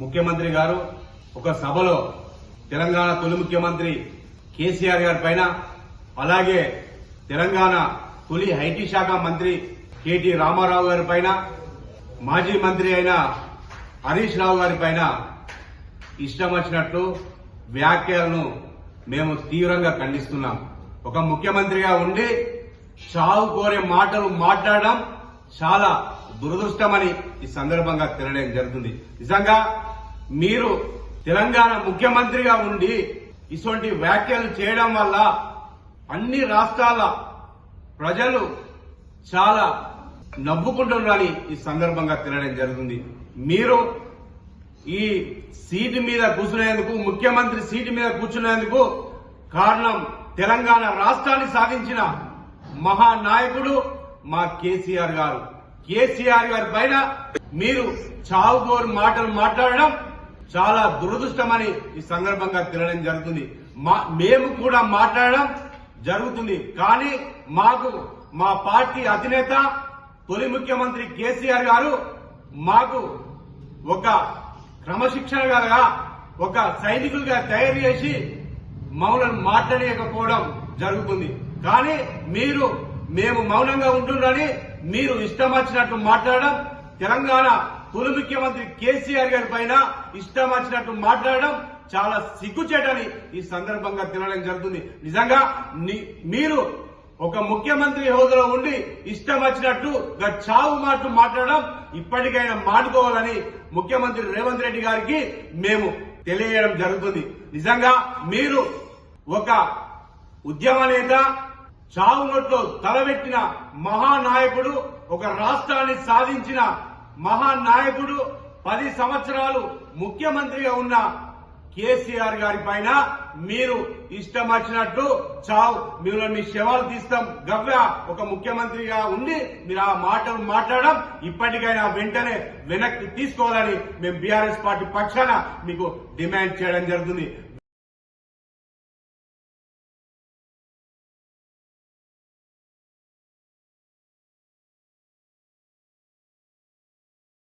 ముఖ్యమంత్రి గారు ఒక సభలో తెలంగాణ తొలి ముఖ్యమంత్రి కేసీఆర్ గారి పైన అలాగే తెలంగాణ తొలి ఐటీ శాఖ మంత్రి కేటీ రామారావు గారి పైన మాజీ మంత్రి అయిన హరీష్ రావు గారి పైన ఇష్టం వచ్చినట్లు వ్యాఖ్యలను మేము తీవ్రంగా ఖండిస్తున్నాం. ఒక ముఖ్యమంత్రిగా ఉండి చావు కోరే మాటలు మాట్లాడడం చాలా దురదృష్టమని ఈ సందర్భంగా తెలియడం జరుగుతుంది. నిజంగా మీరు తెలంగాణ ముఖ్యమంత్రిగా ఉండి ఇటువంటి వ్యాఖ్యలు చేయడం వల్ల అన్ని రాష్ట్రాల ప్రజలు చాలా నవ్వుకుంటున్నారని ఈ సందర్భంగా తెలియడం జరుగుతుంది. మీరు ఈ సీటు మీద కూర్చునేందుకు ముఖ్యమంత్రి సీటు మీద కూర్చునేందుకు కారణం తెలంగాణ రాష్ట్రాన్ని సాధించిన మహానాయకుడు మా కేసీఆర్ గారు. కేసీఆర్ గారి పైన మీరు చావుకోరు మాటలు మాట్లాడడం చాలా దురదృష్టమని ఈ సందర్భంగా తినడం జరుగుతుంది. మా మేము కూడా మాట్లాడడం జరుగుతుంది. కానీ మాకు మా పార్టీ అధినేత తొలి ముఖ్యమంత్రి కేసీఆర్ గారు మాకు ఒక క్రమశిక్షణ ఒక సైనికులుగా తయారు చేసి మమ్మల్ని మాట్లాడేయకపోవడం జరుగుతుంది. కానీ మీరు మేము మౌనంగా ఉంటుందని మీరు ఇష్టం వచ్చినట్టు మాట్లాడడం తెలంగాణ తొలి ముఖ్యమంత్రి కేసీఆర్ గారి పైన ఇష్టం వచ్చినట్టు మాట్లాడడం చాలా సిగ్గుచేటని ఈ సందర్భంగా తినడం జరుగుతుంది. నిజంగా మీరు ఒక ముఖ్యమంత్రి హోదాలో ఉండి ఇష్టం వచ్చినట్టు చావు మాట మాట్లాడడం ఇప్పటికైనా మానుకోవాలని ముఖ్యమంత్రి రేవంత్ రెడ్డి గారికి మేము తెలియజేయడం జరుగుతుంది. నిజంగా మీరు ఒక ఉద్యమ నేత చావు నోట్లో తలబెట్టిన మహానాయకుడు ఒక రాష్ట్రాన్ని సాధించిన మహానాయకుడు పది సంవత్సరాలు ముఖ్యమంత్రిగా ఉన్న కేసీఆర్ గారి పైన మీరు ఇష్టం వచ్చినట్టు చావు మీరు మీ శవాలు తీస్తాం. గవ్వ ఒక ముఖ్యమంత్రిగా ఉండి మీరు ఆ మాటలు మాట్లాడడం ఇప్పటికైనా వెంటనే వెనక్కి తీసుకోవాలని మేము బీఆర్ఎస్ పార్టీ పక్షాన మీకు డిమాండ్ చేయడం జరుగుతుంది.